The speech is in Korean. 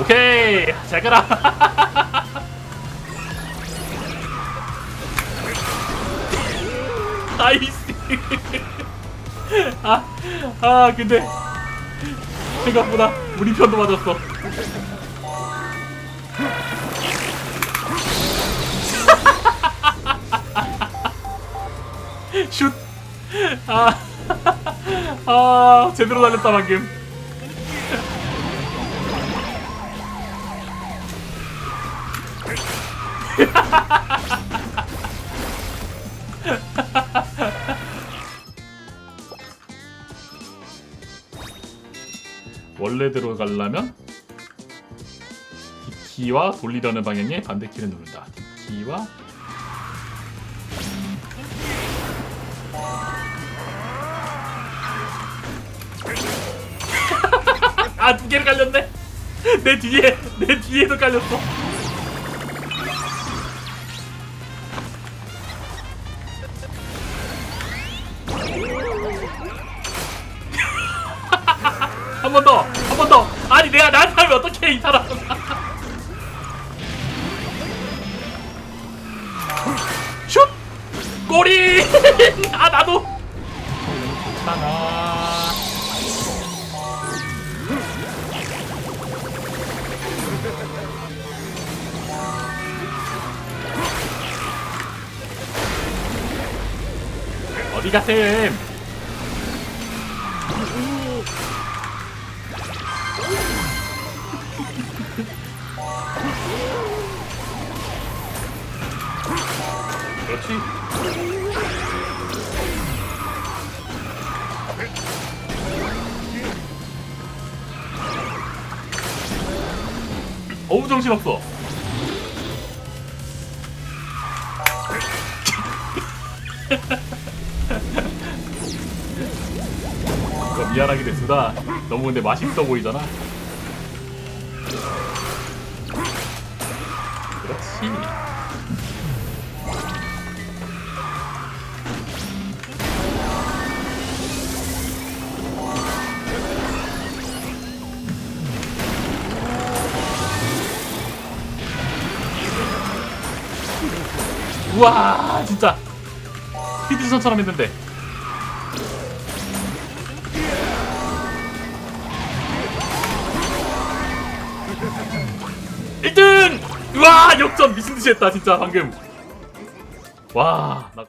오케이 잘 가라 나이스 아, 아 근데 생각보다 우리 편도 맞았어 슛! 아, 아, 제대로 날렸다, 방금. 원래대로 가려면 D키와 돌리려는 방향의 반대 키를 누른다. D키와 아 두 개를 깔렸네. 내 뒤에 내 뒤에도 깔렸어. 한 번 더, 한 번 더. 아니 내가 나한테 하면 어떡해 이 사람. 슛! 꼬리! 아 나도. 괜찮아. 어디 가셈? 그렇지. 어우 정신없어. 미안하게 됐으나 너무 근데 맛있어 보이잖아. 그렇지. 우와 진짜. 히드선처럼 했는데. 일등! 우와 역전 미친듯이 했다 진짜 방금. 와나 거의